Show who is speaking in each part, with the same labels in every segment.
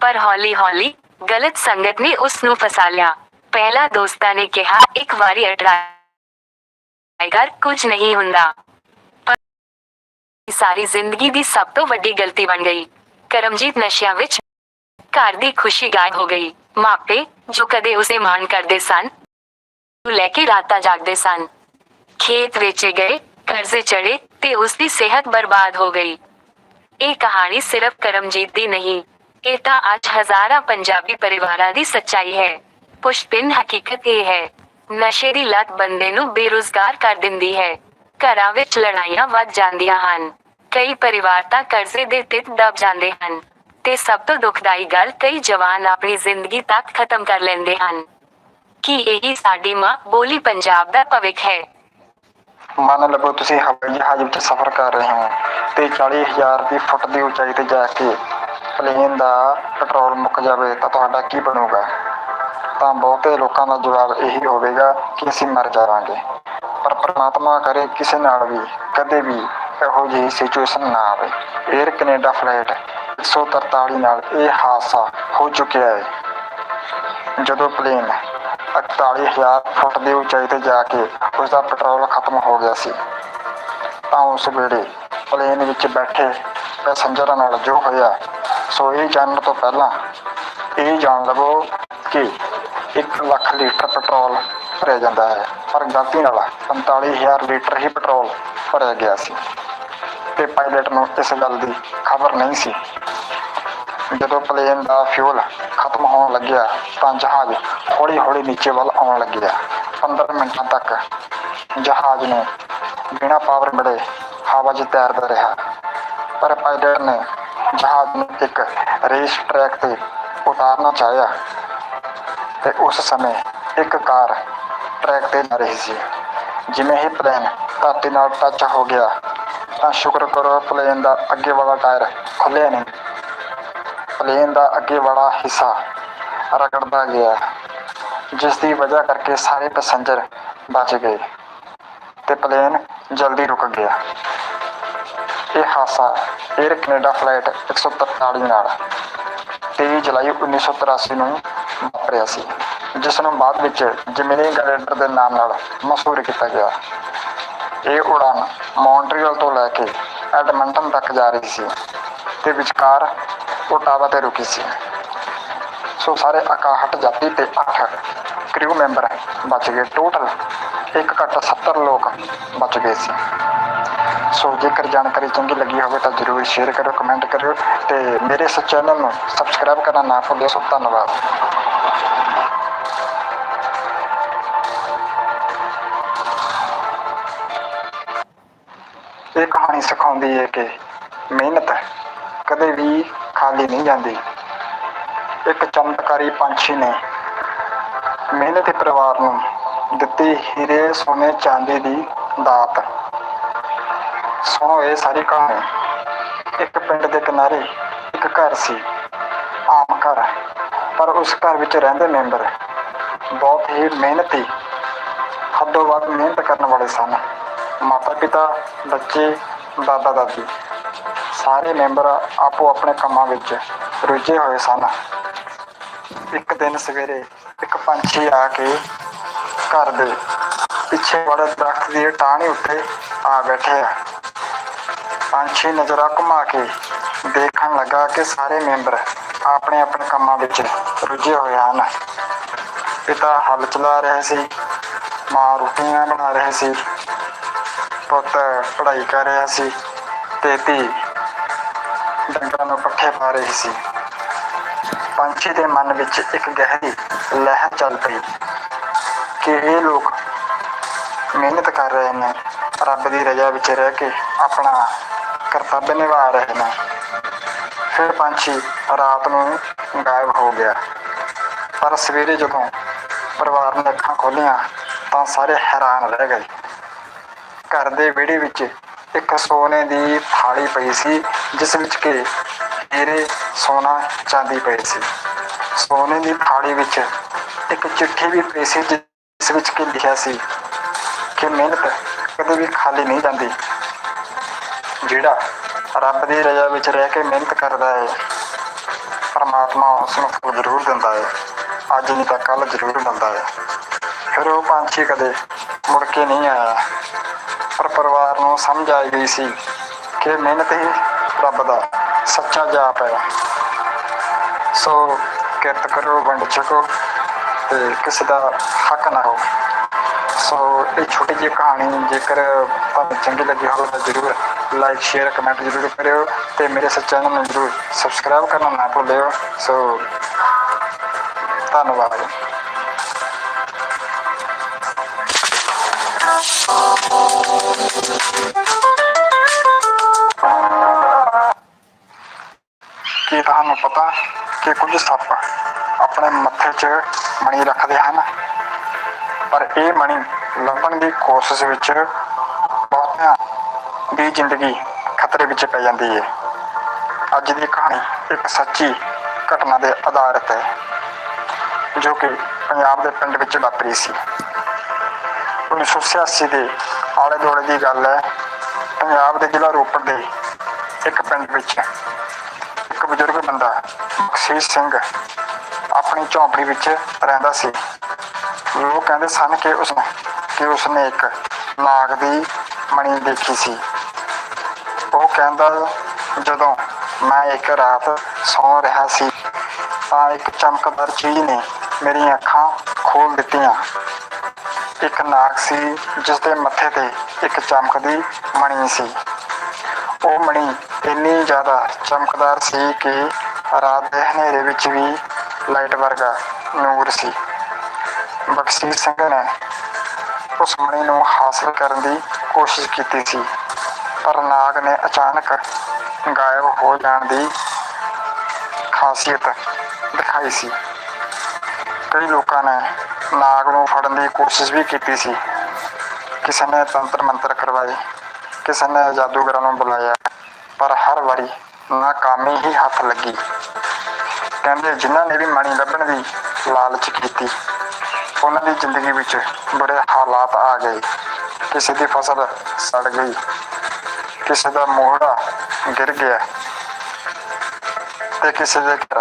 Speaker 1: ਪਰ ਹੌਲੀ-ਹੌਲੀ ਗਲਤ ਸੰਗਤ ਨੇ ਉਸ ਨੂੰ ਫਸਾ ਲਿਆ। ਪਹਿਲਾ ਦੋਸਤਾਂ ਨੇ ਕਿਹਾ, ਇੱਕ ਵਾਰੀ ਅਟਰਾਏਗਾ ਕੁਝ ਨਹੀਂ ਹੁੰਦਾ। ਸਾਰੀ ਜ਼ਿੰਦਗੀ ਦੀ ਸਭ ਤੋਂ ਵੱਡੀ ਗਲਤੀ ਬਣ ਗਈ। ਕਰਮਜੀਤ ਨਸ਼ਿਆਂ ਵਿੱਚ ਘਰ ਦੀ ਖੁਸ਼ੀ ਗਾਇਬ ਹੋ ਗਈ। ਮਾਪੇ, ਜੋ ਕਦੇ ਉਸੇ ਮਾਣ ਕਰਦੇ ਸਨ ਲੈ ਕੇ ਰਾਤਾਂ ਜਾਗਦੇ ਸਨ। ਖੇਤ ਵੇਚੇ ਗਏ, ਕਰਜ਼ੇ ਚੜੇ ਤੇ ਉਸ ਦੀ ਸਿਹਤ ਬਰਬਾਦ ਹੋ ਗਈ। ਇਹ ਕਹਾਣੀ ਸਿਰਫ ਕਰਮਜੀਤ ਦੀ ਨਹੀਂ ਇਹ ਤਾਂ ਅੱਜ ਹਜ਼ਾਰਾਂ ਪੰਜਾਬੀ ਪਰਿਵਾਰਾਂ ਦੀ ਸੱਚਾਈ ਹੈ। ਪੁਸ਼ਪਿਨ ਹਕੀਕਤ ਇਹ ਹੈ, ਨਸ਼ੇ ਦੀ ਲਤ ਬੰਦੇ ਨੂੰ ਬੇਰੁਜ਼ਗਾਰ ਕਰ ਦਿੰਦੀ ਹੈ। ਘਰਾਂ ਵਿੱਚ ਲੜਾਈਆਂ ਵੱਧ ਜਾਂਦੀਆਂ ਹਨ। ਕਈ ਪਰਿਵਾਰ ਤਾਂ ਕਰਜ਼ੇ ਦੇ ਤਿੱਤ ਦਬ ਜਾਂਦੇ ਹਨ ਤੇ ਸਭ ਤੋਂ ਦੁਖਦਾਈ ਗੱਲ ਕਈ ਜਵਾਨ ਆਪਣੀ ਜ਼ਿੰਦਗੀ ਤੱਕ ਖਤਮ ਕਰ ਲੈਂਦੇ ਹਨ। ਕੀ ਇਹੀ ਸਾਡੀ ਮਾਂ ਬੋਲੀ ਪੰਜਾਬ ਦਾ ਭਵਿੱਖ ਹੈ?
Speaker 2: ਮੰਨ ਲਵੋ ਤੁਸੀਂ ਹਵਾਈ ਜਹਾਜ਼ ਵਿੱਚ ਸਫ਼ਰ ਕਰ ਰਹੇ ਹੋ ਤੇ 40000 ਦੀ ਫੁੱਟ ਦੀ ਉਚਾਈ ਤੇ ਜਾ ਕੇ ਪਲੇਨ ਦਾ ਪੈਟਰੋਲ ਮੁੱਕ ਜਾਵੇ ਤਾਂ ਤੁਹਾਡਾ ਕੀ ਬਣੂਗਾ? ਤਾਂ ਬਹੁਤੇ ਲੋਕਾਂ ਦਾ ਜਵਾਬ ਇਹੀ ਹੋਵੇਗਾ ਕਿ ਅਸੀਂ ਮਰ ਜਾਵਾਂਗੇ। ਪਰ ਪ੍ਰਮਾਤਮਾ ਕਰੇ ਕਿਸੇ ਨਾਲ ਵੀ, ਕਦੇ ਵੀ ਇਹੋ ਜਿਹੀ ਸਿਚੁਏਸ਼ਨ ਨਾ ਆਵੇ। 에ਅਰ ਕੈਨੇਡਾ ਫਲਾਈਟ 143 ਨਾਲ ਇਹ ਹਾਦਸਾ ਹੋ ਚੁੱਕਿਆ ਹੈ। ਜਦੋਂ ਪਲੇਨ 41000 ਫੁੱਟ ਦੀ ਉਚਾਈ ਤੇ ਜਾ ਕੇ ਉਸ ਦਾ ਪੈਟਰੋਲ ਖਤਮ ਹੋ ਗਿਆ ਸੀ, ਤਾਂ ਉਸ ਵੇਲੇ ਪਲੇਨ ਵਿੱਚ ਬੈਠੇ ਪੈਸੰਜਰਾਂ ਨਾਲ ਜੋ ਹੋਇਆ ਸੋ ਇਹ ਜਾਣਨ ਤੋਂ ਪਹਿਲਾਂ ਇਹ ਜਾਣ ਲਵੋ ਕਿ 1 ਲੱਖ ਲੀਟਰ ਪੈਟਰੋਲ ਭਰਿਆ ਜਾਂਦਾ ਹੈ। ਪਰ ਗਲਤੀ ਨਾਲ 45000 ਲੀਟਰ ਹੀ ਪੈਟਰੋਲ ਭਰਿਆ ਗਿਆ ਸੀ। ਤੇ ਪਾਇਲਟ ਨੂੰ ਇਸ ਗੱਲ ਦੀ ਖਬਰ ਨਹੀਂ ਸੀ। ਜਦੋਂ ਪਲੇਨ ਦਾ ਫਿਊਲ ਖਤਮ ਹੋਣ ਲੱਗਿਆ ਤਾਂ ਜਹਾਜ਼ ਹੌਲੀ-ਹੌਲੀ ਨੀਚੇ ਵੱਲ ਆਉਣ ਲੱਗਿਆ। 15 ਮਿੰਟਾਂ ਤੱਕ ਜਹਾਜ਼ ਨੂੰ ਬਿਨਾਂ ਪਾਵਰ ਮਿਲੇ ਹਵਾ 'ਚ ਤੈਰਦਾ ਰਿਹਾ। ਪਰ ਪਾਇਲਟ ਨੇ ਜਹਾਜ਼ ਨੂੰ ਇੱਕ ਰੇਸ ਟਰੈਕ ਤੇ ਉਤਾਰਨਾ ਚਾਹਿਆ ਤੇ ਉਸ ਸਮੇਂ ਇੱਕ ਕਾਰ ਟਰੈਕ ਤੇ ਜਾ ਰਹੀ ਸੀ। ਜਿਵੇਂ ਹੀ ਪਲੇਨ ਧਰਤੀ ਨਾਲ ਟੱਚ ਹੋ ਗਿਆ, ਤਾਂ ਸ਼ੁਕਰ ਕਰੋ ਪਲੇਨ ਦਾ ਅੱਗੇ ਵਾਲਾ ਟਾਇਰ ਖੁੱਲਿਆ ਨਹੀਂ। ਪਲੇਨ ਦਾ ਅੱਗੇ ਵਾਲਾ ਹਿੱਸਾ ਰਗੜਦਾ ਗਿਆ, ਜਿਸ ਦੀ ਵਜ੍ਹਾ ਕਰਕੇ ਸਾਰੇ ਪੈਸੇਂਜਰ ਬਚ ਗਏ ਤੇ ਪਲੇਨ ਜਲਦੀ ਰੁਕ ਗਿਆ। ਇਹ ਹਾਦਸਾ 에ਅਰ ਕੈਨੇਡਾ ਫਲਾਈਟ 143 ਨਾਲ 23 ਜੁਲਾਈ 1983 ਨੂੰ ਵਾਪਰਿਆ ਸੀ ਜਿਸ ਨੂੰ ਬਾਅਦ ਵਿੱਚ ਜਮੀਨੀ ਗਲੈਡਰ ਦੇ ਨਾਮ ਨਾਲ ਮਸ਼ਹੂਰ ਕੀਤਾ ਗਿਆ। ਇਹ ਉਡਾਨ ਮੌਂਟਰੀਅਲ ਤੋਂ ਲੈ ਕੇ ਐਡਮੰਟਨ ਤੱਕ ਜਾ ਰਹੀ ਸੀ ਤੇ ਵਿਚਕਾਰ ਓਟਾਵਾ ਤੇ ਰੁਕੀ ਸੀ। ਸੋ ਸਾਰੇ 61 ਜਾਤੀ ਤੇ 8 ਕ੍ਰਿਊ ਮੈਂਬਰ ਬਚ ਗਏ। ਟੋਟਲ ਇੱਕ ਘੱਟ 70 ਲੋਕ ਬਚ ਗਏ ਸੀ। ਸੋ ਜੇਕਰ ਜਾਣਕਾਰੀ ਚੰਗੀ ਲੱਗੀ ਹੋਵੇ ਤਾਂ ਜਰੂਰ ਸ਼ੇਅਰ ਕਰੋ ਕਮੈਂਟ ਕਰਿਓ ਤੇ ਮੇਰੇ ਇਸ ਚੈਨਲ ਨੂੰ ਸਬਸਕ੍ਰਾਈਬ ਕਰਨਾ ਨਾ ਭੁੱਲਿਓ। ਸੋ ਧੰਨਵਾਦ। ਇਹ ਕਹਾਣੀ ਸਿਖਾਉਂਦੀ ਹੈ ਕਿ ਮਿਹਨਤ ਕਦੇ ਵੀ ਖਾਲੀ ਨਹੀਂ ਜਾਂਦੀ। ਇੱਕ ਚਮਤਕਾਰੀ ਪੰਛੀ ਨੇ ਮਿਹਨਤੀ ਪਰਿਵਾਰ ਨੂੰ ਦਿੱਤੀ ਹੀਰੇ ਸੋਨੇ ਚਾਂਦੀ ਦੀ ਦਾਤ। ਸੁਣੋ, ਇਹ ਸਾਰੀ ਕਹਾਣੀ ਇੱਕ ਪਿੰਡ ਦੇ ਕਿਨਾਰੇ ਇੱਕ ਘਰ ਸੀ, ਆਮ ਘਰ, ਪਰ ਉਸ ਘਰ ਵਿੱਚ ਰਹਿੰਦੇ ਮੈਂਬਰ ਬਹੁਤ ਹੀ ਮਿਹਨਤੀ, ਹੱਦੋਂ ਵੱਧ ਮਿਹਨਤ ਕਰਨ ਵਾਲੇ ਸਨ। ਮਾਤਾ ਪਿਤਾ, ਬੱਚੇ, ਦਾਦਾ ਦਾਦੀ, ਸਾਰੇ ਮੈਂਬਰ ਆਪੋ ਆਪਣੇ ਕੰਮਾਂ ਵਿੱਚ ਰੁੱਝੇ ਹੋਏ ਸਨ। ਇੱਕ ਦਿਨ ਸਵੇਰੇ ਇੱਕ ਪੰਛੀ ਆ ਕੇ ਘਰ ਦੇ ਪਿੱਛੇ ਵਾਲੇ ਦਰਖਤ ਦੀ ਟਾਹਣੀ ਉੱਤੇ ਆ ਬੈਠਿਆ ਪੰਛੀ ਨਜ਼ਰਾਂ ਘੁਮਾ ਕੇ ਦੇਖਣ ਲੱਗਾ ਕਿ ਸਾਰੇ ਮੈਂਬਰ ਆਪਣੇ ਆਪਣੇ ਕੰਮਾਂ ਵਿੱਚ ਰੁੱਝੇ ਹੋਏ ਹਨ। ਪਿਤਾ ਹਲ ਚਲਾ ਰਹੇ ਸੀ, ਮਾਂ ਰੋਟੀਆਂ ਬਣਾ ਰਹੇ ਸੀ, ਪੁੱਤ ਪੜ੍ਹਾਈ ਕਰ ਰਿਹਾ ਸੀ ਤੇ ਧੀ ਡੰਗਰਾਂ ਨੂੰ ਪੱਠੇ ਪਾ ਰਹੀ ਸੀ। ਪੰਛੀ ਦੇ ਮਨ ਵਿੱਚ ਇੱਕ ਗਹਿਰੀ ਲਹਿਰ ਚੱਲ ਪਈ ਕਿ ਇਹ ਲੋਕ ਮਿਹਨਤ ਕਰ ਰਹੇ ਨੇ, ਰੱਬ ਦੀ ਰਜ਼ਾ ਵਿੱਚ ਰਹਿ ਕੇ ਆਪਣਾ ਕਰਤੱਵ ਨਿਭਾ ਰਹੇ ਨੇ। ਫਿਰ ਪੰਛੀ ਰਾਤ ਨੂੰ ਗਾਇਬ ਹੋ ਗਿਆ। ਪਰ ਸਵੇਰੇ ਜਦੋਂ ਪਰਿਵਾਰ ਨੇ ਅੱਖਾਂ ਖੋਲੀਆਂ, ਤਾਂ ਸਾਰੇ ਹੈਰਾਨ ਰਹਿ ਗਏ। ਘਰ ਦੇ ਵਿਹੜੇ ਵਿੱਚ ਇੱਕ ਸੋਨੇ ਦੀ ਥਾਲੀ ਪਈ ਸੀ, ਜਿਸ ਵਿੱਚ ਕਿ ਹੀਰੇ ਸੋਨਾ ਚਾਂਦੀ ਪਈ ਸੀ। ਸੋਨੇ ਦੀ ਥਾਲੀ ਵਿੱਚ ਇੱਕ ਚਿੱਠੀ ਵੀ ਪਈ ਸੀ, ਜਿਸ ਵਿੱਚ ਕਿ ਲਿਖਿਆ ਸੀ ਕਿ ਮਿਹਨਤ ਕਦੇ ਵੀ ਖਾਲੀ ਨਹੀਂ ਜਾਂਦੀ। ਜਿਹੜਾ ਰੱਬ ਦੀ ਰਜ਼ਾ ਵਿੱਚ ਰਹਿ ਕੇ ਮਿਹਨਤ ਕਰਦਾ ਹੈ, ਪਰਮਾਤਮਾ ਉਸ ਨੂੰ ਫਲ ਜ਼ਰੂਰ ਦਿੰਦਾ ਹੈ, ਅੱਜ ਨਹੀਂ ਤਾਂ ਕੱਲ ਜ਼ਰੂਰ ਮਿਲਦਾ ਹੈ। ਫਿਰ ਉਹ ਪੰਛੀ ਕਦੇ ਮੁੜ ਕੇ ਨਹੀਂ ਆਇਆ, ਪਰ ਪਰਿਵਾਰ ਨੂੰ ਸਮਝ ਆ ਗਈ ਸੀ ਕਿ ਮਿਹਨਤ ਹੀ ਰੱਬ ਦਾ ਸੱਚਾ ਜਾਪ ਹੈ। ਸੋ ਕਿਰਤ ਕਰੋ, ਵੰਡ ਛਕੋ ਤੇ ਕਿਸੇ ਦਾ ਹੱਕ ਨਾ ਹੋ ਸੋ ਇਹ ਛੋਟੀ ਜਿਹੀ ਕਹਾਣੀ ਜੇਕਰ ਤੁਹਾਨੂੰ ਚੰਗੀ ਲੱਗੀ ਹੋਵੇ ਤਾਂ ਜਰੂਰ ਲਾਈਕ ਸ਼ੇਅਰ ਕਮੈਂਟ ਜਰੂਰ ਕਰਿਓ ਤੇ ਮੇਰੇ ਇਸ ਚੈਨਲ ਨੂੰ ਜਰੂਰ ਸਬਸਕ੍ਰਾਈਬ ਕਰਨਾ ਨਾ ਭੁੱਲਿਓ। ਸੋ ਧੰਨਵਾਦ। ਕੀ ਤੁਹਾਨੂੰ ਪਤਾ ਕਿ ਕੁਝ ਸੱਪ ਆਪਣੇ ਮੱਥੇ 'ਚ ਮਣੀ ਰੱਖਦੇ ਹਨ? ਪਰ ਇਹ ਮਣੀ ਲੱਭਣ ਦੀ ਕੋਸ਼ਿਸ਼ ਵਿੱਚ ਦੀ ਜ਼ਿੰਦਗੀ ਖਤਰੇ ਵਿੱਚ ਪੈ ਜਾਂਦੀ ਹੈ ਅੱਜ ਦੀ ਕਹਾਣੀ ਇੱਕ ਸੱਚੀ ਘਟਨਾ ਦੇ ਆਧਾਰਿਤ ਹੈ ਜੋ ਕਿ ਪੰਜਾਬ ਦੇ ਪਿੰਡ ਵਿੱਚ ਵਾਪਰੀ ਸੀ। 1986 ਦੇ ਆਲੇ ਦੁਆਲੇ ਦੀ ਗੱਲ ਹੈ, ਪੰਜਾਬ ਦੇ ਜ਼ਿਲ੍ਹਾ ਰੋਪੜ ਦੇ ਇੱਕ ਪਿੰਡ ਵਿੱਚ ਇੱਕ ਬਜ਼ੁਰਗ ਬੰਦਾ ਬਖਸ਼ੀਸ਼ ਸਿੰਘ ਆਪਣੀ ਝੌਂਪੜੀ ਵਿੱਚ ਰਹਿੰਦਾ ਸੀ। ਲੋਕ ਕਹਿੰਦੇ ਸਨ ਕਿ ਉਸਨੇ ਕਿ ਉਸਨੇ ਇੱਕ ਨਾਗ ਦੀ ਮਣੀ ਦੇਖੀ ਸੀ। ਉਹ ਕਹਿੰਦਾ, ਜਦੋਂ ਮੈਂ ਇੱਕ ਰਾਤ ਸੌਂ ਰਿਹਾ ਸੀ, ਤਾਂ ਇੱਕ ਚਮਕਦਾਰ ਚੀਜ਼ ਨੇ ਮੇਰੀਆਂ ਅੱਖਾਂ ਖੋਲ ਦਿੱਤੀਆਂ। ਇੱਕ ਨਾਗ ਸੀ ਜਿਸ ਦੇ ਮੱਥੇ ਤੇ ਇੱਕ ਚਮਕਦੀ ਮਣੀ ਸੀ। ਉਹ ਮਣੀ ਇੰਨੀ ਜ਼ਿਆਦਾ ਚਮਕਦਾਰ ਸੀ ਕਿ ਰਾਤ ਦੇ ਹਨੇਰੇ ਵਿੱਚ ਵੀ ਲਾਈਟ ਵਰਗਾ ਨੂਰ ਸੀ। ਬਖਸ਼ੀਸ਼ ਸਿੰਘ ਨੇ ਉਸ ਮਣੀ ਨੂੰ ਹਾਸਲ ਕਰਨ ਦੀ ਕੋਸ਼ਿਸ਼ ਕੀਤੀ ਸੀ। ਪਰ ਨਾਗ ਨੇ ਅਚਾਨਕ ਗਾਇਬ ਹੋ ਜਾਣ ਦੀ ਖਾਸੀਅਤ ਦਿਖਾਈ ਸੀ। ਕਈ ਲੋਕਾਂ ਨੇ ਨਾਗ ਨੂੰ ਫੜਨ ਦੀ ਕੋਸ਼ਿਸ਼ ਵੀ ਕੀਤੀ ਸੀ। ਕਿਸੇ ਨੇ ਤੰਤਰ ਮੰਤਰ ਕਰਵਾਏ, ਕਿਸੇ ਨੇ ਜਾਦੂਗਰਾਂ ਨੂੰ ਬੁਲਾਇਆ, ਪਰ ਹਰ ਵਾਰੀ ਨਾਕਾਮੀ ਹੀ ਹੱਥ ਲੱਗੀ। ਕਹਿੰਦੇ ਜਿਨ੍ਹਾਂ ਨੇ ਵੀ ਮਣੀ ਲੱਭਣ ਦੀ ਲਾਲਚ ਕੀਤੀ, ਉਹਨਾਂ ਦੀ ਜ਼ਿੰਦਗੀ ਵਿੱਚ ਬੜੇ ਹਾਲਾਤ ਆ ਗਏ। ਕਿਸੇ ਦੀ ਫਸਲ ਸੜ ਗਈ ਕਿਸੇ ਦਾ ਮੋਹੜਾ ਗਿਰ ਗਿਆ ਤੇ ਕਿਸੇ ਦੇ ਘਰ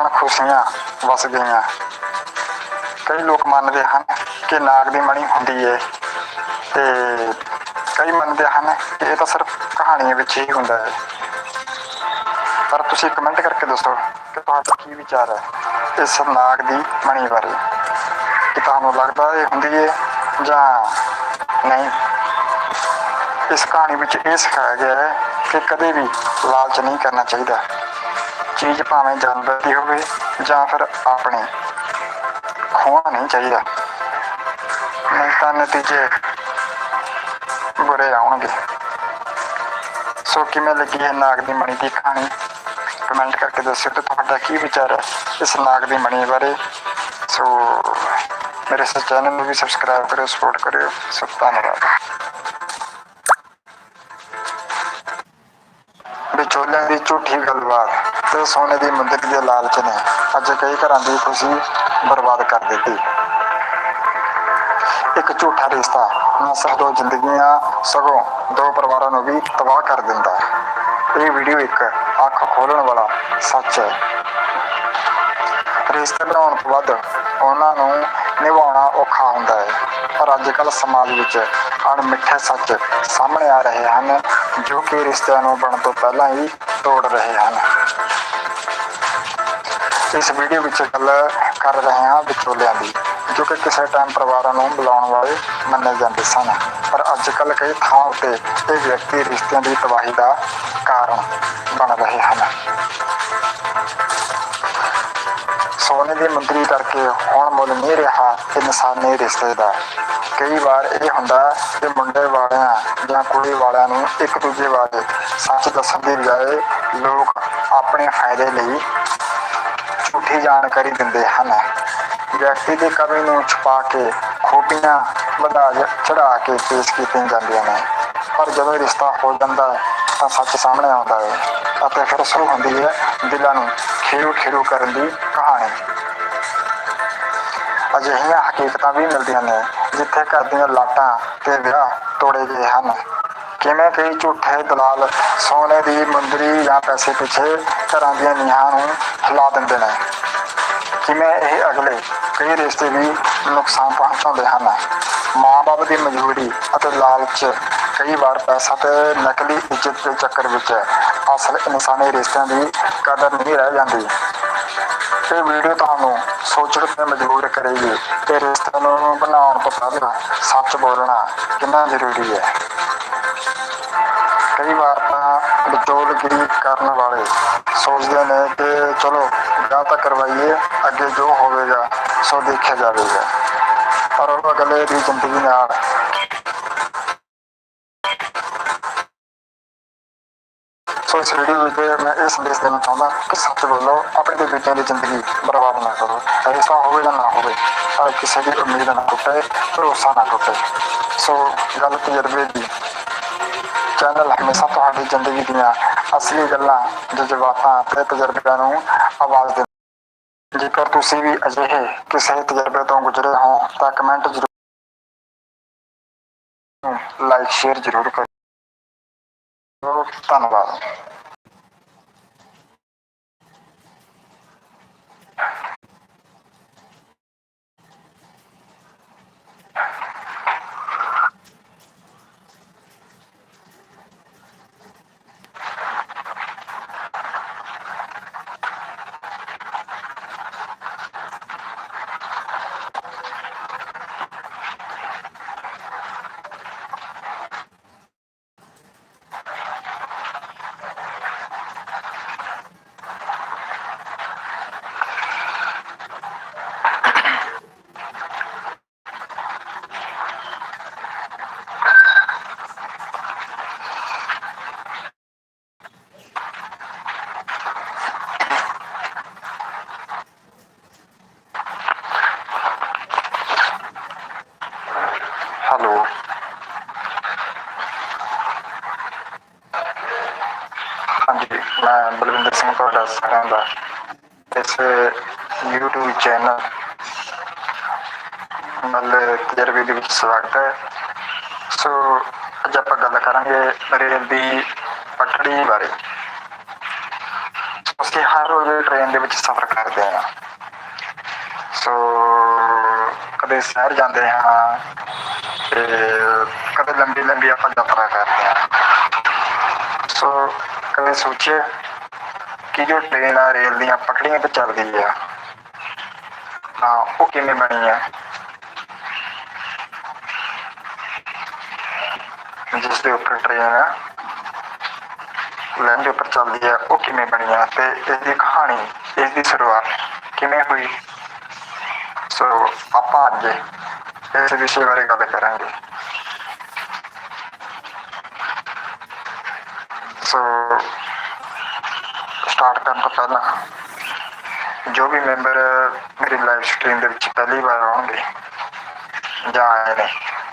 Speaker 2: ਅਣਖੁਸ਼ੀਆਂ ਵਸ ਗਈਆਂ। ਕਈ ਲੋਕ ਮੰਨਦੇ ਹਨ ਕਿ ਨਾਗ ਦੀ ਮਣੀ ਹੁੰਦੀ ਹੈ ਤੇ ਕਈ ਮੰਨਦੇ ਹਨ ਕਿ ਇਹ ਤਾਂ ਸਿਰਫ ਕਹਾਣੀਆਂ ਵਿੱਚ ਹੀ ਹੁੰਦਾ ਹੈ ਪਰ ਤੁਸੀਂ ਕਮੈਂਟ ਕਰਕੇ ਦੱਸੋ ਕਿ ਤੁਹਾਡਾ ਕੀ ਵਿਚਾਰ ਹੈ ਇਸ ਨਾਗ ਦੀ ਮਣੀ ਬਾਰੇ? ਕਿ ਤੁਹਾਨੂੰ ਲੱਗਦਾ ਇਹ ਹੁੰਦੀ ਹੈ ਜਾਂ ਨਹੀਂ? ਇਸ ਕਹਾਣੀ ਵਿੱਚ ਇਹ ਸਿਖਾਇਆ ਗਿਆ ਹੈ ਕਿ ਕਦੇ ਵੀ ਲਾਲਚ ਨਹੀਂ ਕਰਨਾ ਚਾਹੀਦਾ। ਚੀਜ਼ ਭਾਵੇਂ ਜਾਨਵਰ ਦੀ ਹੋਵੇ ਜਾਂ ਫਿਰ ਆਪਣੀ। ਖੋਣਾ ਨਹੀਂ ਚਾਹੀਦਾ। ਨਹੀਂ ਤਾਂ ਨਤੀਜੇ ਬੁਰੇ ਆਉਣਗੇ। ਸੋ ਕਿਵੇਂ ਲੱਗੀ ਹੈ ਨਾਗ ਦੀ ਮਣੀ ਦੀ ਕਹਾਣੀ? ਕਮੈਂਟ ਕਰਕੇ ਦੱਸਿਓ ਤੇ ਤੁਹਾਡਾ ਕੀ ਵਿਚਾਰ ਹੈ ਇਸ ਨਾਗ ਦੀ ਮਣੀ ਬਾਰੇ? ਸੋ ਮੇਰੇ ਚੈਨਲ ਨੂੰ ਵੀ ਸਬਸਕ੍ਰਾਈਬ ਕਰਿਓ ਸਪੋਰਟ ਕਰਿਓ। ਸੋ ਧੰਨਵਾਦ। ਵਿਚੋਲਿਆਂ ਗੱਲਬਾਤ ਤੇ ਸੋਨੇ ਦੀ ਮੁੰਦਰੀ ਦੇ ਲਾਲਚ ਨੇ ਅੱਜ ਕਈ ਘਰਾਂ ਦੀ ਖੁਸ਼ੀ ਬਰਬਾਦ ਕਰ ਦਿੱਤੀ। ਇੱਕ ਝੂਠਾ ਰਿਸ਼ਤਾ ਨਾ ਸਿਰਫ ਦੋ ਜ਼ਿੰਦਗੀਆਂ, ਸਗੋਂ ਦੋ ਪਰਿਵਾਰਾਂ ਨੂੰ ਵੀ ਤਬਾਹ ਕਰ ਦਿੰਦਾ ਹੈ। ਇਹ ਵੀਡੀਓ ਇੱਕ ਅੱਖ ਖੋਲਣ ਵਾਲਾ ਸੱਚ ਹੈ। ਰਿਸ਼ਤੇ ਬਣਾਉਣ ਤੋਂ ਬਾਅਦ ਉਹਨਾਂ ਨੂੰ ਨਿਭਾਉਣਾ ਔਖਾ ਹੁੰਦਾ ਹੈ। ਪਰ ਅੱਜ ਕੱਲ ਸਮਾਜ ਵਿੱਚ ਅਣਮਿੱਠੇ ਸੱਚ ਸਾਹਮਣੇ ਆ ਰਹੇ ਹਨ, ਜੋ ਕਿ ਰਿਸ਼ਤਿਆਂ ਨੂੰ ਬਣਨ ਤੋਂ ਪਹਿਲਾਂ ਹੀ ਤੋੜ ਰਹੇ ਹਨ। ਇਸ ਵੀਡੀਓ ਵਿੱਚ ਗੱਲ ਕਰ ਰਹੇ ਹਾਂ ਵਿਚੋਲਿਆਂ ਦੀ, ਜੋ ਕਿ ਕਿਸੇ ਟਾਈਮ ਪਰਿਵਾਰਾਂ ਨੂੰ ਬੁਲਾਉਣ ਵਾਲੇ ਮੰਨੇ ਜਾਂਦੇ ਸਨ। ਪਰ ਅੱਜ ਕੱਲ ਕਈ ਥਾਂ ਉੱਤੇ ਇਹ ਵਿਅਕਤੀ ਰਿਸ਼ਤਿਆਂ ਦੀ ਤਬਾਹੀ ਦਾ ਕਾਰਨ ਬਣ ਰਹੇ ਹਨ। ਸੋਨੇ ਦੀ ਮੁੰਦਰੀ ਕਰਕੇ ਹੁਣ ਮੁੱਲ ਨਹੀਂ ਰਿਹਾ ਇਨਸਾਨੀ ਰਿਸ਼ਤੇ ਦਾ। ਕਈ ਵਾਰ ਇਹ ਹੁੰਦਾ ਕਿ ਮੁੰਡੇ ਵਾਲਿਆਂ ਜਾਂ ਕੁੜੀ ਵਾਲਿਆਂ ਨੂੰ ਇੱਕ ਦੂਜੇ ਬਾਰੇ ਸੱਚ ਦੱਸਣ ਦੀ ਬਜਾਏ ਲੋਕ ਆਪਣੇ ਫਾਇਦੇ ਲਈ ਝੂਠੀ ਜਾਣਕਾਰੀ ਦਿੰਦੇ ਹਨ। ਵਿਅਕਤੀ ਦੀ ਕਮੀ ਨੂੰ ਛੁਪਾ ਕੇ ਖੂਬੀਆਂ ਵਧਾ ਚੜਾ ਕੇ ਪੇਸ਼ ਕੀਤੀਆਂ ਜਾਂਦੀਆਂ ਨੇ। ਪਰ ਜਦੋਂ ਰਿਸ਼ਤਾ ਹੋ ਜਾਂਦਾ ਹੈ ਤਾਂ ਸੱਚ ਸਾਹਮਣੇ ਆਉਂਦਾ ਹੈ ਅਤੇ ਫਿਰ ਸ਼ੁਰੂ ਹੁੰਦੀ ਹੈ ਦਿਲਾਂ ਨੂੰ ਖੇੜੂ ਖੇੜੂ ਕਰਨ ਦੀ ਕਹਾਣੀ। ਅਜਿਹੀਆਂ ਹਕੀਕਤਾਂ ਵੀ ਮਿਲਦੀਆਂ ਨੇ, ਜਿੱਥੇ ਘਰ ਦੀਆਂ ਲਾਟਾਂ ਤੇ ਵਿਆਹ ਤੋੜੇ ਗਏ ਹਨ। ਕਿਵੇਂ ਕਈ ਝੂਠੇ ਦਲਾਲ ਸੋਨੇ ਦੀ ਮੁੰਦਰੀ ਜਾਂ ਪੈਸੇ ਪਿੱਛੇ ਘਰਾਂ ਦੀਆਂ ਨੀਹਾਂ ਨੂੰ ਹਿਲਾ ਦਿੰਦੇ ਨੇ। ਕਿਵੇਂ ਇਹ ਅਗਲੇ ਕਈ ਰਿਸ਼ਤੇ ਵੀ ਨੁਕਸਾਨ ਪਹੁੰਚਾਉਂਦੇ ਹਨ। ਮਾਂ-ਬਾਪ ਦੀ ਮਜਬੂਰੀ ਅਤੇ ਲਾਲਚ ਕਈ ਵਾਰ ਪੈਸਾ ਤੇ ਨਕਲੀ ਇੱਜ਼ਤ ਦੇ ਚੱਕਰ ਵਿੱਚ ਅਸਲ ਇਨਸਾਨੀ ਰਿਸ਼ਤਿਆਂ ਦੀ ਕਦਰ ਨਹੀਂ ਰਹਿ ਜਾਂਦੀ। ਇਹ ਵੀਡੀਓ ਤੁਹਾਨੂੰ ਸੋਚਣ ਤੇ ਮਜਬੂਰ ਕਰੇਗੀ ਕਿ ਰਿਸ਼ਤੇ ਨੂੰ ਬਣਾਉਣ ਤੋਂ ਪਹਿਲਾਂ ਸੱਚ ਬੋਲਣਾ ਕਿੰਨਾ ਜ਼ਰੂਰੀ ਹੈ। ਕਈ ਵਾਰ ਤਾਂ ਵਿਚੋਲਗਿਰੀ ਕਰਨ ਵਾਲੇ ਸੋਚਦੇ ਨੇ ਕਿ ਚਲੋ ਵਿਆਹ ਤਾਂ ਕਰਵਾਈਏ, ਅੱਗੇ ਜੋ ਹੋਵੇਗਾ ਸੋ ਦੇਖਿਆ ਜਾਵੇਗਾ। ਪਰ ਉਹ ਅਗਲੇ ਦੀ ਜ਼ਿੰਦਗੀ ਨਾਲ ਸੋ ਇਸ ਵੀਡੀਓ ਵਿੱਚ ਮੈਂ ਇਹ ਸੰਦੇਸ਼ ਦੇਣਾ ਚਾਹੁੰਦਾ ਕਿ ਸੱਚ ਬੋਲੋ ਆਪਣੇ ਤੇ ਬੇਟਿਆਂ ਦੀ ਜ਼ਿੰਦਗੀ ਬਰਬਾਦ ਨਾ ਕਰੋ। ਐਸਾ ਹੋਵੇ ਜਾਂ ਨਾ ਹੋਵੇ ਕਿਸੇ ਦੀ ਉਮੀਦ ਨਾ ਟੁੱਟੇ, ਭਰੋਸਾ ਨਾ ਟੁੱਟੇ। ਸੋ ਗੱਲ ਤਜਰਬੇ ਦੀ ਚੈਨਲ ਹਮੇਸ਼ਾ ਤੁਹਾਡੀ ਜ਼ਿੰਦਗੀ ਦੀਆਂ ਅਸਲੀ ਗੱਲਾਂ, ਜਜ਼ਬਾਤਾਂ ਤੇ ਤਜਰਬਿਆਂ ਨੂੰ ਆਵਾਜ਼ ਦੇ ਜੇਕਰ ਤੁਸੀਂ ਵੀ ਅਜਿਹੇ ਕਿਸੇ ਤਜਰਬੇ ਤੋਂ ਗੁਜ਼ਰੇ ਹੋ, ਤਾਂ ਕਮੈਂਟ ਜ਼ਰੂਰ ਲਾਈਕ ਸ਼ੇਅਰ ਜ਼ਰੂਰ ਕਰੋ। ਧੰਨਵਾਦ ਹੈਲੋ ਹਾਂਜੀ ਮੈਂ ਬਲਵਿੰਦਰ ਸਿੰਘ ਤੁਹਾਡਾ ਸਾਰਿਆਂ ਦਾ ਇਸ YouTube ਚੈਨਲ ਮਤਲਬ ਤਜਰਬੇ ਦੇ ਵਿੱਚ ਸਵਾਗਤ ਹੈ। ਸੋ, ਅੱਜ ਆਪਾਂ ਗੱਲ ਕਰਾਂਗੇ ਰੇਲ ਦੀ ਪਟੜੀ ਬਾਰੇ। ਅਸੀਂ ਹਰ ਰੋਜ਼ ਟ੍ਰੇਨ ਦੇ ਵਿੱਚ ਸਫ਼ਰ ਕਰਦੇ ਹਾਂ। ਸੋ, ਕਦੇ ਸ਼ਹਿਰ ਜਾਂਦੇ ਹਾਂ ਤੇ ਕਦੇ ਲੰਬੀ ਲੰਬੀ ਆਪਾਂ ਯਾਤਰਾ ਕਰਦੇ ਹਾਂ। ਸੋ, ਕਦੇ ਸੋਚਿਆ ਕਿ ਜੋ ਟ੍ਰੇਨ ਆ ਰੇਲ ਦੀਆਂ ਪਟੜੀਆਂ ਤੇ ਚੱਲਦੀ ਆ। ਤਾਂ ਉਹ ਕਿਵੇਂ ਬਣੀ ਆ? ਜਿਸ ਦੇ ਉੱਪਰ ਟ੍ਰੇਨ ਆ ਲਾਈਨ ਦੇ ਉੱਪਰ ਚੱਲਦੀ ਆ, ਉਹ ਕਿਵੇਂ ਬਣੀ ਆ ਤੇ ਇਸ ਦੀ ਕਹਾਣੀ ਇਸ ਦੀ ਸ਼ੁਰੂਆਤ ਕਿਵੇਂ ਹੋਈ? ਸੋ, ਆਪਾਂ ਅੱਜ ਇਸ ਵਿਸ਼ੇ ਬਾਰੇ ਗੱਲ ਕਰਾਂਗੇ। ਸੋ ਸਟਾਰਟ ਕਰਨ ਤੋਂ ਪਹਿਲਾਂ ਜੋ ਵੀ ਮੈਂਬਰ ਮੇਰੀ ਲਾਈਵ ਸਟ੍ਰੀਮ ਦੇ ਵਿੱਚ ਪਹਿਲੀ ਵਾਰ ਆਉਣਗੇ ਜਾਂ ਆਏ ਨੇ,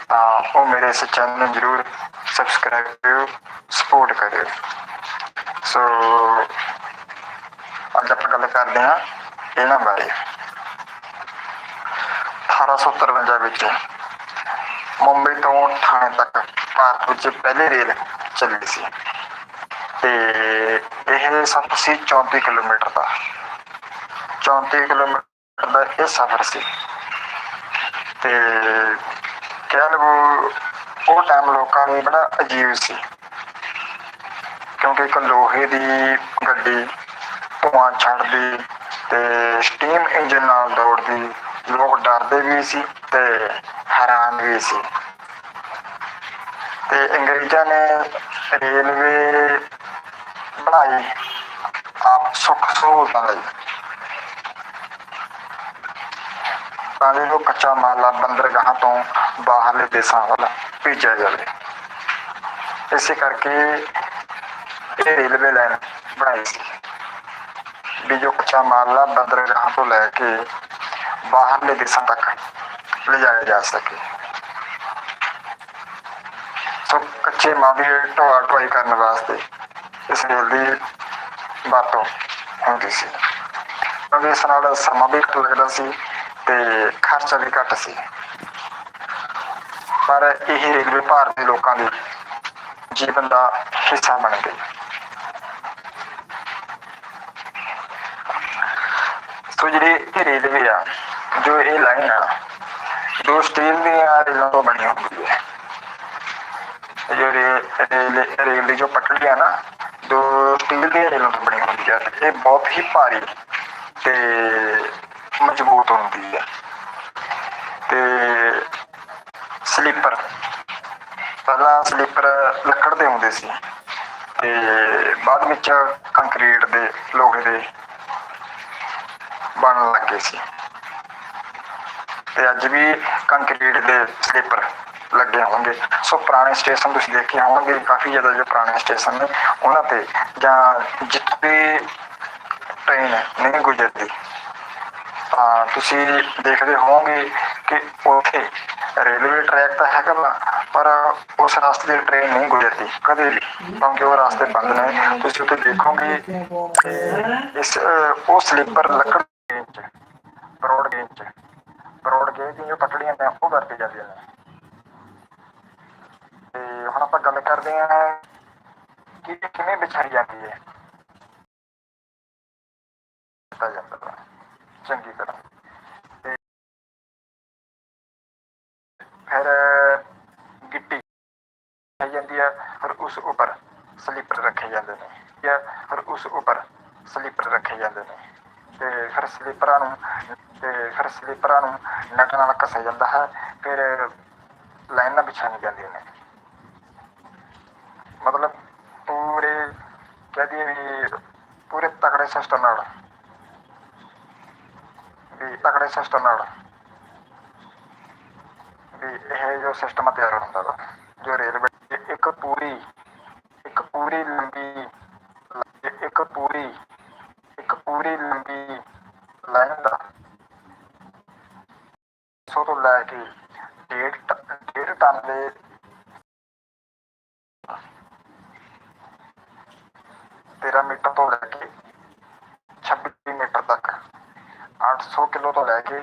Speaker 2: ਤਾਂ ਉਹ ਮੇਰੇ ਇਸ ਚੈਨਲ ਨੂੰ ਜਰੂਰ ਸਬਸਕ੍ਰਾਈਬ ਕਰਿਓ ਸਪੋਰਟ ਕਰਿਓ। ਸੋ ਅੱਜ ਆਪਾਂ ਗੱਲ ਕਰਦੇ ਹਾਂ ਇਹਨਾਂ ਬਾਰੇ। 1853 ਵਿੱਚ ਮੁੰਬਈ ਤੋਂ ਠਾਣੇ ਤੱਕ ਭਾਰਤ ਵਿੱਚ ਪਹਿਲੀ ਰੇਲ ਚੱਲੀ ਸੀ। ਤੇ ਇਹ ਸਫ਼ਰ ਸੀ 34 ਕਿਲੋਮੀਟਰ ਦਾ। 34 ਕਿਲੋਮੀਟਰ ਦਾ ਇਹ ਸਫ਼ਰ ਸੀ। ਤੇ ਕਹਿ ਲਵੋ ਉਹ ਟਾਈਮ ਲੋਕਾਂ ਲਈ ਬੜਾ ਅਜੀਬ ਸੀ। ਕਿਉਂਕਿ ਇੱਕ ਲੋਹੇ ਦੀ ਗੱਡੀ ਧੂਆਂ ਛੱਡਦੀ ਤੇ ਸਟੀਮ ਇੰਜਨ ਨਾਲ ਦੌੜਦੀ, ਲੋਕ ਡਰਦੇ ਵੀ ਸੀ ਤੇ ਹੈਰਾਨ ਵੀ ਸੀ। ਤੇ ਅੰਗਰੇਜ਼ਾਂ ਨੇ ਰੇਲਵੇ ਬਣਾਈ ਆਪ ਸੁੱਖ ਸਹੂਲਤਾਂ ਲਈ। ਤਾਂ ਜੋ ਕੱਚਾ ਮਾਲ ਬੰਦਰਗਾਹਾਂ ਤੋਂ ਬਾਹਰਲੇ ਦੇਸ਼ਾਂ ਵੱਲ ਭੇਜਿਆ ਜਾਵੇ। ਇਸੇ ਕਰਕੇ ਇਹ ਰੇਲਵੇ ਲਾਈਨ ਬਣਾਈ ਸੀ। ਵੀ ਜੋ ਕੱਚਾ ਮਾਲਾ ਆ ਬੰਦਰਗਾਹਾਂ ਤੋਂ ਲੈ ਕੇ ਬਾਹਰਲੇ ਦੇਸ਼ਾਂ ਤੱਕ ਲਿਜਾਇਆ ਜਾ ਸਕੇ। ਸੋ ਕੱਚੇ ਮਾਲ ਦੀ ਢੋਆ ਢੋਆਈ ਕਰਨ ਵਾਸਤੇ ਇਸ ਰੇਲ ਦੀ ਵਰਤੋਂ ਹੁੰਦੀ ਸੀ ਕਿਉਂਕਿ ਇਸ ਨਾਲ ਸਮਾਂ ਵੀ ਘੱਟ ਲੱਗਦਾ ਸੀ ਤੇ ਖਰਚਾ ਵੀ ਘੱਟ ਸੀ ਪਰ ਇਹ ਰੇਲਵੇ ਭਾਰਤ ਦੇ ਲੋਕਾਂ ਦੇ ਜੀਵਨ ਦਾ ਹਿੱਸਾ ਬਣ ਗਈ ਸੋ ਜਿਹੜੇ ਇਹ ਰੇਲਵੇ ਆ ਜੋ ਇਹ ਲਾਈਨ ਆ ਦੋ ਸਟੀਲ ਦੀਆਂ ਰੇਲਾਂ ਤੋਂ ਬਣੀ ਹੁੰਦੀ ਹੈ ਇਹ ਜੋ ਰੇ- ਰੇਲ ਰੇਲ ਦੀ ਜੋ ਪਟੜੀ ਆ ਨਾ ਦੋ ਸਟੀਲ ਦੀਆਂ ਰੇਲਾਂ ਤੋਂ ਬਣੀ ਹੁੰਦੀ ਹੈ ਇਹ ਬਹੁਤ ਹੀ ਭਾਰੀ ਤੇ ਮਜ਼ਬੂਤ ਹੁੰਦੀ ਹੈ ਤੇ ਸਲੀਪਰ, ਪਹਿਲਾਂ ਸਲੀਪਰ ਲੱਕੜ ਦੇ ਹੁੰਦੇ ਸੀ ਤੇ ਬਾਅਦ ਵਿੱਚ ਕੰਕਰੀਟ ਦੇ ਲੋਹੇ ਦੇ ਬਣਨ ਲੱਗੇ ਸੀ। ਤੇ ਅੱਜ ਵੀ ਕੰਕਰੀਟ ਦੇ ਸਲੀਪਰ ਲੱਗੇ ਹੋਣਗੇ। ਸੋ ਪੁਰਾਣੇ ਸਟੇਸ਼ਨ ਤੁਸੀਂ ਦੇਖੇ ਹੋਣਗੇ ਕਾਫੀ ਜ਼ਿਆਦਾ ਜੋ ਪੁਰਾਣੇ ਸਟੇਸ਼ਨ ਨੇ, ਉਹਨਾਂ ਤੇ ਜਾਂ ਜਿੱਥੇ ਟ੍ਰੇਨ ਨਹੀਂ ਗੁਜ਼ਰਦੀ, ਤਾਂ ਤੁਸੀਂ ਦੇਖਦੇ ਹੋਵੋਗੇ ਕਿ ਉੱਥੇ ਰੇਲਵੇ ਟਰੈਕ ਤਾਂ ਹੈਗਾ ਵਾ, ਪਰ ਉਸ ਰਸਤੇ ਦੀ ਟ੍ਰੇਨ ਨਹੀਂ ਗੁਜ਼ਰਦੀ, ਕਦੇ ਵੀ, ਕਿਉਂਕਿ ਉਹ ਰਸਤੇ ਬੰਦ ਨੇ। ਤੁਸੀਂ ਉੱਥੇ ਦੇਖੋਗੇ ਕਿ ਇਸ ਉਹ ਸਲੀਪਰ ਲੱਕੜ ਦੇ ਵਿੱਚ ਬਰੋਡ ਗੇਜ ਬਰੋਡ ਗੇਜ ਦੀਆਂ ਜੋ ਪਟੜੀਆਂ ਨੇ, ਉਹ ਵਰਤੀ ਜਾਂਦੀਆਂ ਨੇ। ਤੇ ਹੁਣ ਆਪਾਂ ਗੱਲ ਕਰਦੇ ਹਾਂ ਕਿ ਇਹ ਕਿਵੇਂ ਵਿਛਾਈ ਜਾਂਦੀ ਹੈ ਦਿੱਤਾ ਜਾਂਦਾ ਵਾ ਚੰਗੀ ਤਰ੍ਹਾਂ ਤੇ ਫਿਰ ਗਿੱਟੀ ਰੱਖੀ ਜਾਂਦੀ ਹੈ ਫਿਰ ਉਸ ਉੱਪਰ ਸਲੀਪਰ ਰੱਖੇ ਜਾਂਦੇ ਨੇ ਜਾਂ ਫਿਰ ਉਸ ਉੱਪਰ ਸਲੀਪਰ ਰੱਖੇ ਜਾਂਦੇ ਨੇ ਤੇ ਫਿਰ ਸਲੀਪਰਾਂ ਨੂੰ ਤੇ ਫਿਰ ਸਲੀਪਰਾਂ ਨੂੰ ਨਟ ਨਾਲ ਕੱਸਿਆ ਜਾਂਦਾ ਹੈ ਫਿਰ ਲਾਈਨਾਂ ਵਿਛਾਈਆਂ ਜਾਂਦੀਆਂ ਨੇ ਮਤਲਬ ਪੂਰੇ ਕਹਦੀ ਵੀ ਪੂਰੇ ਤਕੜੇ ਸਿਸਟਮ ਨਾਲ। ਵੀ ਤਕੜੇ ਸਿਸਟਮ ਨਾਲ। ਵੀ ਇਹ ਜੋ ਸਿਸਟਮ ਤਿਆਰ ਹੁੰਦਾ ਵਾ, ਜੋ ਰੇਲਵੇ ਇੱਕ ਪੂਰੀ ਇੱਕ ਪੂਰੀ ਲੰਬੀ, ਇੱਕ ਪੂਰੀ ਇੱਕ ਪੂਰੀ ਲੰਬੀ ਲਾਈਨ ਦਾ। ਸੋ ਤੋਂ ਲੈ ਕੇ ਡੇਢ ਟ- ਡੇਢ ਟਨ ਦੇ ਤੇਰਾਂ ਮੀਟਰ ਤੋਂ ਲੈ ਕੇ 26 ਮੀਟਰ ਤੱਕ। 800 ਕਿਲੋ ਤੋਂ ਲੈ ਕੇ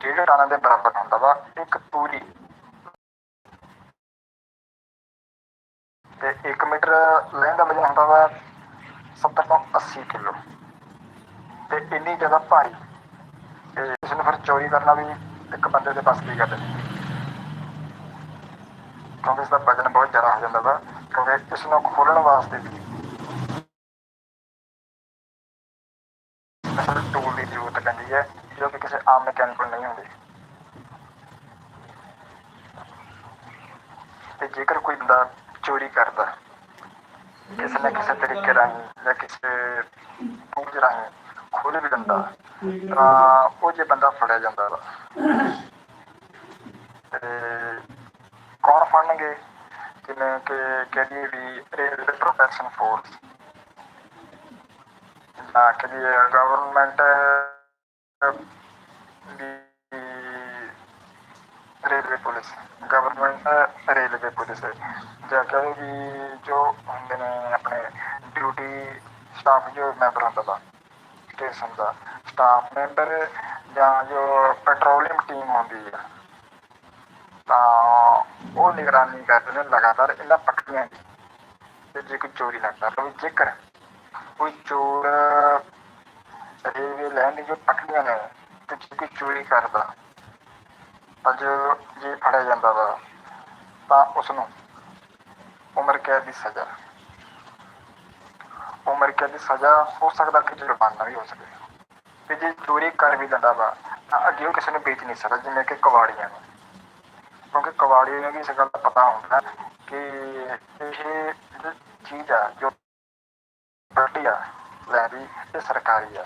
Speaker 2: ਡੇਢ ਟਨ ਦੇ ਬਰਾਬਰ ਹੁੰਦਾ ਵਾ, ਇੱਕ ਪੂਰੀ ਤੇ 1 ਮੀਟਰ ਲਾਈਨ ਦਾ ਵਜਨ ਹੁੰਦਾ ਵਾ 70 ਤੋਂ 80 ਕਿਲੋ। ਤੇ ਇੰਨੀ ਜ਼ਿਆਦਾ ਭਾਰੀ, ਤੇ ਇਸ ਨੂੰ ਫਿਰ ਚੋਰੀ ਕਰਨਾ ਵੀ ਇੱਕ ਬੰਦੇ ਦੇ ਬਸ ਦੀ ਗੱਲ ਨਹੀਂ। ਕਿਉਂਕਿ ਇਸ ਦਾ ਵਜਨ ਬਹੁਤ ਜ਼ਿਆਦਾ ਹੋ ਜਾਂਦਾ ਵਾ, ਕਿਉਂਕਿ ਇਸ ਨੂੰ ਖੋਲਣ ਵਾਸਤੇ ਵੀ ਅਸਲ ਟੂਲ ਦੀ ਜ਼ਰੂਰਤ ਪੈਂਦੀ ਹੈ ਜੋ ਕਿ ਨਹੀਂ ਹੁੰਦੀ। ਤੇ ਜੇਕਰ ਕੋਈ ਬੰਦਾ ਚੋਰੀ ਕਰਦਾ, ਕਿਸੇ ਨਾ ਕਿਸੇ ਤਰੀਕੇ ਰਾਹੀਂ ਜਾਂ ਕਿਸੇ ਪੂਜ ਰਾਹੀਂ ਖੋਲ ਵੀ ਦਿੰਦਾ, ਤਾਂ ਉਹ ਜੇ ਬੰਦਾ ਫੜਿਆ ਜਾਂਦਾ ਵਾ ਕੌਣ ਫੜਨਗੇ? ਜਿਵੇਂ ਕਿ ਕਹਦੀ ਵੀ ਰੇਲਵੇ ਪ੍ਰੋਟੈਕਸ਼ਨ ਫੋਰਸ ਨਾ ਕਹਿੰਦੀ ਗਵਰਨਮੈਂਟ ਦੀ railway police government railway police ਜਾਂ ਕਹੋ ਵੀ ਜੋ ਹੁੰਦੇ ਨੇ ਆਪਣੇ ਡਿਊਟੀ ਸਟਾਫ ਜੋ ਮੈਂਬਰ ਹੁੰਦਾ ਵਾ ਸਟੇਸ਼ਨ ਦਾ ਸਟਾਫ ਮੈਂਬਰ ਜਾਂ ਜੋ ਪੈਟਰੋਲਿੰਗ ਟੀਮ ਹੁੰਦੀ ਹੈ ਤਾਂ ਉਹ ਨਿਗਰਾਨੀ ਕਰਦੇ ਨੇ ਲਗਾਤਾਰ ਇਹਨਾਂ ਪੱਟੀਆਂ ਦੀ। ਤੇ ਜੇ ਕੋਈ ਚੋਰੀ ਨਾ ਕਰ ਲਵੇ ਜੇਕਰ ਕੋਈ ਚੋਰ ਰੇਲਵੇ ਲਾਈਨ ਦੀ ਜੋ ਪੱਟੀਆਂ ਨੇ ਤੇ ਜੇ ਚੋਰੀ ਕਰਦਾ? ਅੱਜ ਜੇ ਫੜਿਆ ਜਾਂਦਾ ਵਾ, ਤਾਂ ਉਸ ਨੂੰ ਉਮਰ ਕੈਦ ਦੀ ਸਜ਼ਾ। ਉਮਰ ਕੈਦ ਦੀ ਸਜ਼ਾ ਹੋ ਸਕਦਾ ਕਿ ਜੁਰਮਾਨਾ ਵੀ ਹੋ ਸਕੇ। ਤੇ ਜੇ ਚੋਰੀ ਕਰ ਵੀ ਦਿੰਦਾ ਵਾ, ਤਾਂ ਅੱਗੇ ਉਹ ਕਿਸੇ ਨੂੰ ਵੇਚ ਨਹੀਂ ਸਕਦਾ, ਜਿਵੇਂ ਕਿ ਕਵਾੜੀਆਂ ਨੂੰ। ਕਿਉਂਕਿ ਕਵਾੜੀਆਂ ਨੂੰ ਵੀ ਇਸ ਗੱਲ ਦਾ ਪਤਾ ਹੁੰਦਾ ਕਿ ਇਹ ਚੀਜ਼ ਆ, ਜੋ ਪ੍ਰੋਪਰਟੀ ਆ, ਲੈ ਵੀ ਇਹ ਸਰਕਾਰੀ ਆ,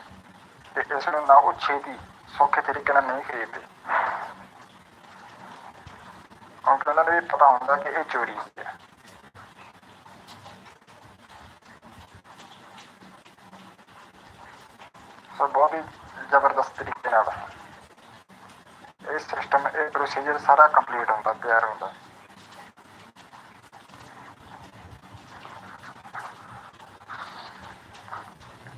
Speaker 2: ਤੇ ਇਸ ਨੂੰ ਨਾ ਉਹ ਛੇਤੀ ਸੌਖੇ ਤਰੀਕੇ ਨਾਲ ਨਹੀਂ ਖਰੀਦਦੇ। ਕਿਉਂਕਿ ਉਹਨਾਂ ਨੂੰ ਵੀ ਪਤਾ ਹੁੰਦਾ ਕਿ ਇਹ ਚੋਰੀ ਹੈ। ਸੋ ਬਹੁਤ ਹੀ ਜ਼ਬਰਦਸਤ ਤਰੀਕੇ ਨਾਲ ਇਹ ਸਿਸਟਮ ਇਹ ਪ੍ਰੋਸੀਜਰ ਸਾਰਾ ਕੰਪਲੀਟ ਹੁੰਦਾ, ਤਿਆਰ ਹੁੰਦਾ।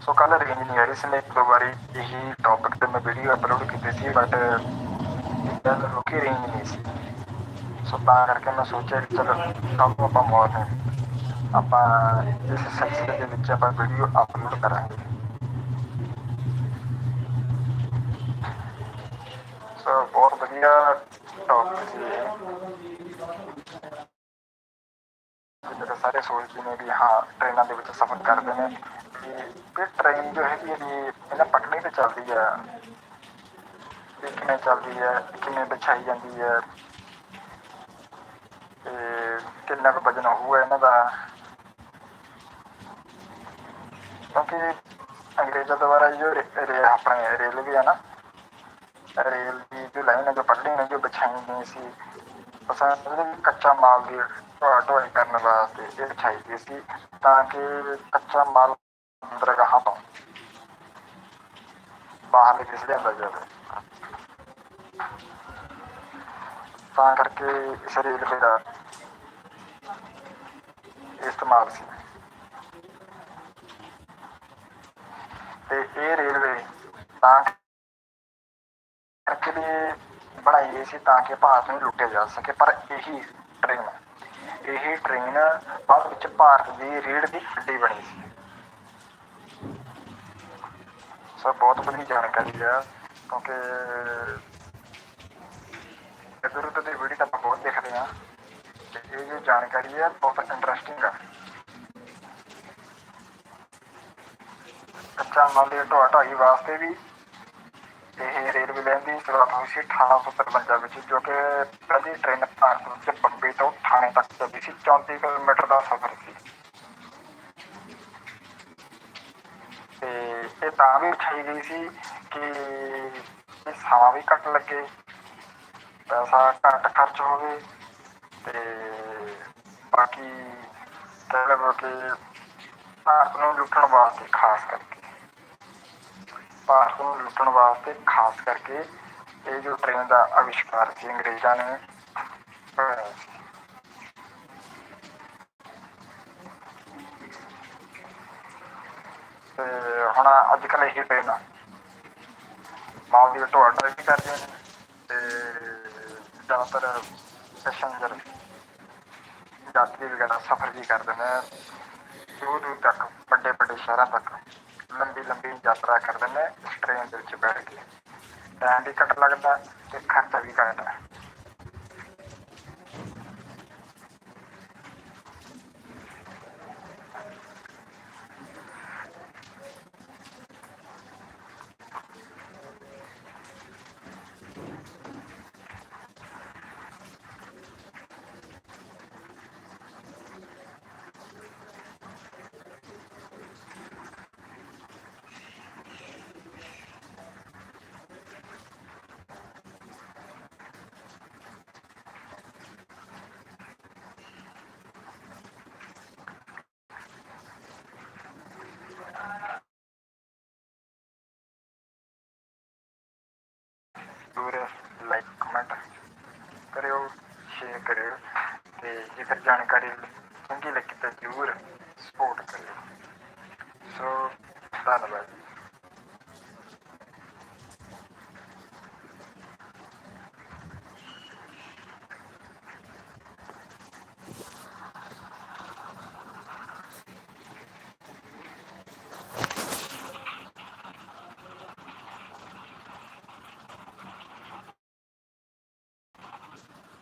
Speaker 2: ਸੋ ਕੱਲ ਰੇਂਜ ਨਹੀਂ ਆ ਰਹੀ ਸੀ ਮੈਂ ਇੱਕ ਦੋ ਵਾਰੀ ਇਹੀ ਟੌਪਿਕ ਤੇ ਮੈਂ ਵੀਡੀਓ ਅਪਲੋਡ ਕੀਤੀ ਸੀ ਬਟ ਜਦ ਰੁਕੀ ਰੇਂਜ ਨਹੀਂ ਸੀ ਸੋ ਤਾਂ ਕਰਕੇ ਮੈਂ ਸੋਚਿਆ ਕਿ ਚਲੋ ਕੱਲ ਨੂੰ ਆਪਾਂ ਮਾਰਨਿੰਗ ਆਪਾਂ ਇਸ ਸਿਲਸਿਲੇ ਦੇ ਵਿੱਚ ਆਪਾਂ ਵੀਡੀਓ ਅਪਲੋਡ ਕਰਾਂਗੇ ਸੋ ਬਹੁਤ ਵਧੀਆ ਟੌਪਿਕ ਸੀ ਇਹ ਜਿਹੜੇ ਸਾਰੇ ਸੋਚਦੇ ਨੇ ਵੀ ਹਾਂ ਟ੍ਰੇਨਾਂ ਦੇ ਵਿੱਚ ਸਫ਼ਰ ਕਰਦੇ ਨੇ ਕਿ ਇਹ ਟ੍ਰੇਨ ਜੋ ਹੈਗੀ ਹੈ ਵੀ ਪਟੜੀ ਤੇ ਚੱਲਦੀ ਹੈ। ਵੀ ਕਿਵੇਂ ਚੱਲਦੀ ਹੈ, ਕਿਵੇਂ ਵਿਛਾਈ ਜਾਂਦੀ ਹੈ। ਤੇ ਕਿੰਨਾ ਕੁ ਵਜਨ ਹੋਊਗਾ ਇਹਨਾਂ ਦਾ। ਕਿਉਂਕਿ ਅੰਗਰੇਜ਼ਾਂ ਦੁਆਰਾ ਜੋ ਆਪਣੇ ਰੇਲਵੇ ਹੈ ਨਾ, ਰੇਲ ਦੀ ਜੋ ਲਾਈਨ ਹੈ ਜੋ ਪਟੜੀ ਨੇ ਜੋ ਵਿਛਾਈ ਗਈ ਸੀ ਅਸਾਂ ਜਿਹੜੇ ਕੱਚਾ ਮਾਲ ਦੀ ਢੋਆ ਢੋਆਈ ਕਰਨ ਵਾਸਤੇ ਇਹ ਵਿਛਾਈ ਗਈ ਸੀ, ਤਾਂ ਕਿ ਕੱਚਾ ਮਾਲ ਅੰਦਰ ਗਾਹਾਂ ਤੋਂ ਬਾਹਰ ਦੇ ਜਾਵੇ ਤਾਂ ਕਰਕੇ ਇਸ ਰੇਲਵੇ ਦਾ ਇਸਤੇਮਾਲ ਸੀ ਤੇ ਇਹ ਰੇਲਵੇ ਤਾਂ ਕਰਕੇ ਵੀ ਬਣਾਈ ਗਈ ਸੀ ਤਾਂ ਕਿ ਭਾਰਤ ਨੂੰ ਲੁੱਟਿਆ ਜਾ ਸਕੇ, ਪਰ ਇਹੀ ਟ੍ਰੇਨ ਇਹ ਟ੍ਰੇਨ ਬਾਅਦ ਵਿੱਚ ਭਾਰਤ ਦੀ ਰੀੜ ਦੀ ਹੱਡੀ ਬਣੀ ਸੀ। ਸੋ ਬਹੁਤ ਵਧੀਆ ਜਾਣਕਾਰੀ ਹੈ ਕਿਉਂਕਿ ਇਧਰ ਉਧਰ ਦੀ ਵੀਡੀਓ ਤਾਂ ਆਪਾਂ ਬਹੁਤ ਦੇਖਦੇ ਹਾਂ। ਤੇ ਇਹ ਜੋ ਜਾਣਕਾਰੀ ਹੈ ਬਹੁਤ ਇੰਟਰਸਟਿੰਗ ਹੈ ਕੱਚਾ ਮਾਲ ਦੀ ਢੋਆ ਢਾਈ ਵਾਸਤੇ ਵੀ ਇਹ ਰੇਲਵੇ ਲਾਈਨ ਦੀ ਸ਼ੁਰੂਆਤ ਹੋਈ ਸੀ 1853 ਵਿੱਚ, ਜੋ ਕਿ ਪਹਿਲੀ ਟ੍ਰੇਨ ਭਾਰਤ ਵਿੱਚ ਬੰਬੇ ਤੋਂ ਥਾਣੇ ਤੱਕ ਚੱਲਦੀ ਸੀ 34 ਕਿਲੋਮੀਟਰ ਦਾ ਸਫ਼ਰ ਸੀ। ਤੇ ਇਹ ਤਾਂ ਵੀ ਉਠਾਈ ਗਈ ਸੀ ਕਿ ਇਹ ਸਮਾਂ ਵੀ ਘੱਟ ਲੱਗੇ, ਪੈਸਾ ਘੱਟ ਖਰਚ ਹੋਵੇ ਤੇ ਬਾਕੀ ਕਹਿ ਲਵੋ ਕਿ ਭਾਰਤ ਨੂੰ ਲੁੱਟਣ ਵਾਸਤੇ ਖਾਸ ਕਰਕੇ, ਭਾਰਤ ਨੂੰ ਲੁੱਟਣ ਵਾਸਤੇ ਖਾਸ ਕਰਕੇ ਇਹ ਜੋ ਟ੍ਰੇਨ ਦਾ ਅਵਿਸ਼ਕਾਰ ਸੀ ਅੰਗਰੇਜ਼ਾਂ ਨੇ ਬਣਾਇਆ ਸੀ ਤੇ ਹੁਣ ਅੱਜ ਕੱਲ੍ਹ ਇਹ ਟ੍ਰੇਨ ਮਾਲ ਦੀ ਢੋਆ ਢੋਆਈ ਵੀ ਕਰਦੀਆਂ ਨੇ ਤੇ ਜ਼ਿਆਦਾਤਰ ਪੈਸੰਜਰ ਯਾਤਰੀ ਵਗੈਰਾ ਸਫ਼ਰ ਵੀ ਕਰਦੇ ਨੇ। ਦੂਰ ਦੂਰ ਤੱਕ, ਵੱਡੇ ਵੱਡੇ ਸ਼ਹਿਰਾਂ ਤੱਕ ਲੰਬੀ ਲੰਬੀ ਯਾਤਰਾ ਕਰਦੇ ਨੇ ਇਸ ਟ੍ਰੇਨ ਦੇ ਵਿੱਚ ਬੈਠ ਕੇ। ਟਾਈਮ ਵੀ ਘੱਟ ਲੱਗਦਾ ਤੇ ਖਰਚਾ ਵੀ ਘੱਟ ਹੈ ਜ਼ਰੂਰ ਲਾਈਕ ਕਮੈਂਟ ਕਰਿਓ ਸ਼ੇਅਰ ਕਰਿਓ ਤੇ ਜੇਕਰ ਜਾਣਕਾਰੀ ਚੰਗੀ ਲੱਗੀ ਤਾਂ ਜ਼ਰੂਰ ਸਪੋਰਟ ਕਰਿਓ। ਸੋ ਧੰਨਵਾਦ ਜੀ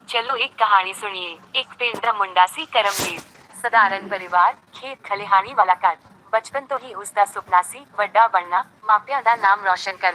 Speaker 1: ਚਲੋ ਇੱਕ ਕਹਾਣੀ ਸੁਣੀਏ ਇੱਕ ਪਿੰਡ ਦਾ ਮੁੰਡਾ ਸੀ ਕਰਮਦੀਪ ਸਧਾਰਨ ਪਰਿਵਾਰ, ਖੇਤ ਖਲਿਹਾਣੀ ਵਾਲਾ ਘਰ। ਬਚਪਨ ਤੋਂ ਹੀ ਉਸ ਦਾ ਸੁਪਨਾ ਸੀ ਵੱਡਾ ਬਣਨਾ, ਮਾਪਿਆਂ ਦਾ ਨਾਮ ਰੌਸ਼ਨ ਕਰਨਾ।